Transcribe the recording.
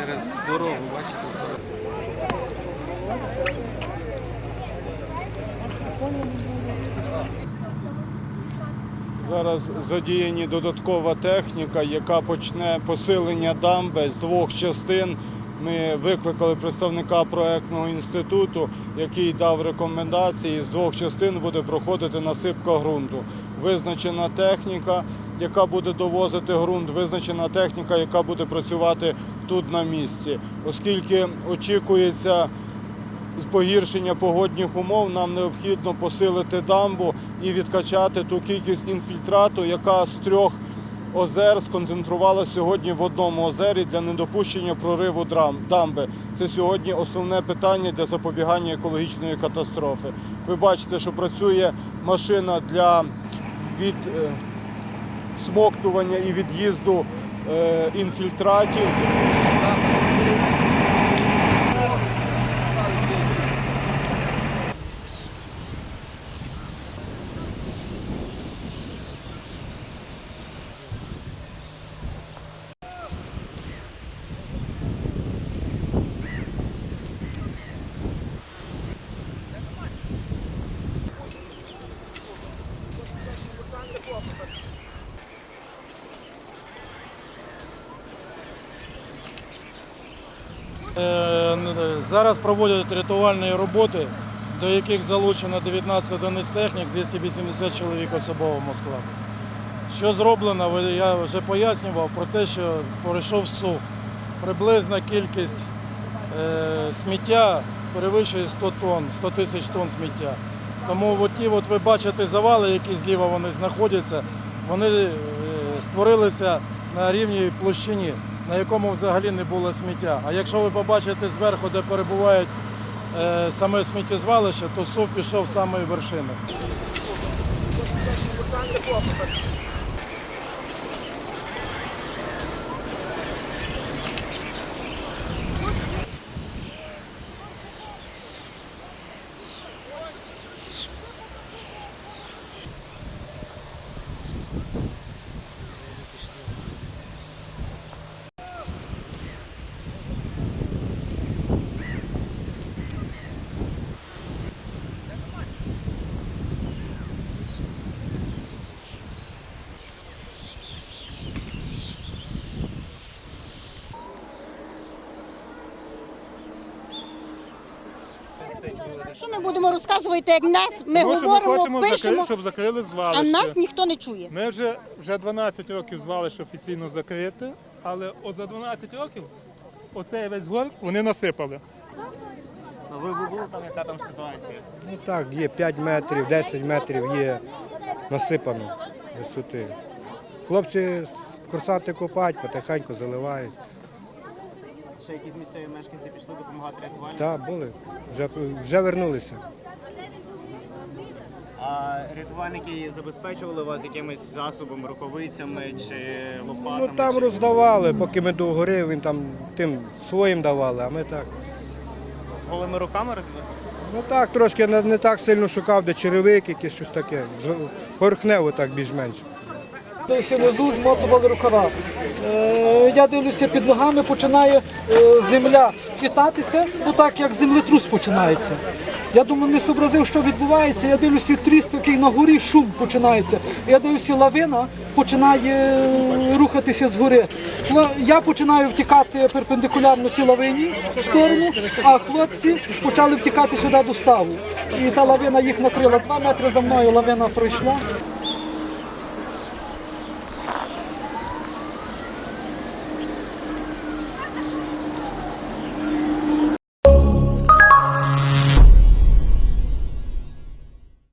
через дорогу, бачите. Зараз задіяні додаткова техніка, яка почне посилення дамби з двох частин. Ми викликали представника проектного інституту, який дав рекомендації. З двох частин буде проходити насипка ґрунту. Визначена техніка, яка буде довозити ґрунт, визначена техніка, яка буде працювати тут на місці. Оскільки очікується погіршення погодних умов нам необхідно посилити дамбу і відкачати ту кількість інфільтрату, яка з трьох озер сконцентрувалася сьогодні в одному озері для недопущення прориву дамби. Це сьогодні основне питання для запобігання екологічної катастрофи. Ви бачите, що працює машина для від е, смоктування і від'їзду інфільтратів. Зараз проводять рятувальні роботи, до яких залучено 19 одиниць технік, 280 чоловік особового складу. Що зроблено, я вже пояснював про те, що пройшов сух. Приблизна кількість е, сміття перевищує 100 тонн, 100 тисяч тонн сміття. Тому от ті, от ви бачите завали, які зліва вони знаходяться, вони е, створилися на рівній площині, на якому взагалі не було сміття. А якщо ви побачите зверху, де перебувають е, саме сміттєзвалище, то сув пішов з самої вершини. Що ми будемо розказувати, як нас ми Тому що ми говоримо, хочемо, пишемо, щоб закрили а звалище. нас ніхто не чує. Ми вже, вже 12 років звалище офіційно закрите, але от за 12 років оцей весь горб вони насипали. Ви б були там, яка там ситуація? Ну так, є 5 метрів, 10 метрів є насипано висоти. Хлопці курсанти копають, потихеньку заливають. Ще якісь місцеві мешканці пішли допомагати рятувальникам? Так, були, вже, вже вернулися. А рятувальники забезпечували вас якимись засобами, рукавицями чи лопатами? Ну там чи... роздавали, поки ми до гори, він там тим своїм давали, а ми так. голими руками розбили? Ну так, трошки не, не так сильно шукав, де черевик, якесь щось таке. З- Поверхнево так більш-менш. Дивився внизу, змотували рукава. Е, я дивлюся, під ногами починає е, земля хитатися, ну так як землетрус починається. Я думаю, не зобразив, що відбувається. Я дивлюся, тріс такий на горі, шум починається. Я дивлюся, лавина починає е, рухатися згори. Я починаю втікати перпендикулярно тій лавині в сторону, а хлопці почали втікати сюди до ставу. І та лавина їх накрила. Два метри за мною лавина пройшла.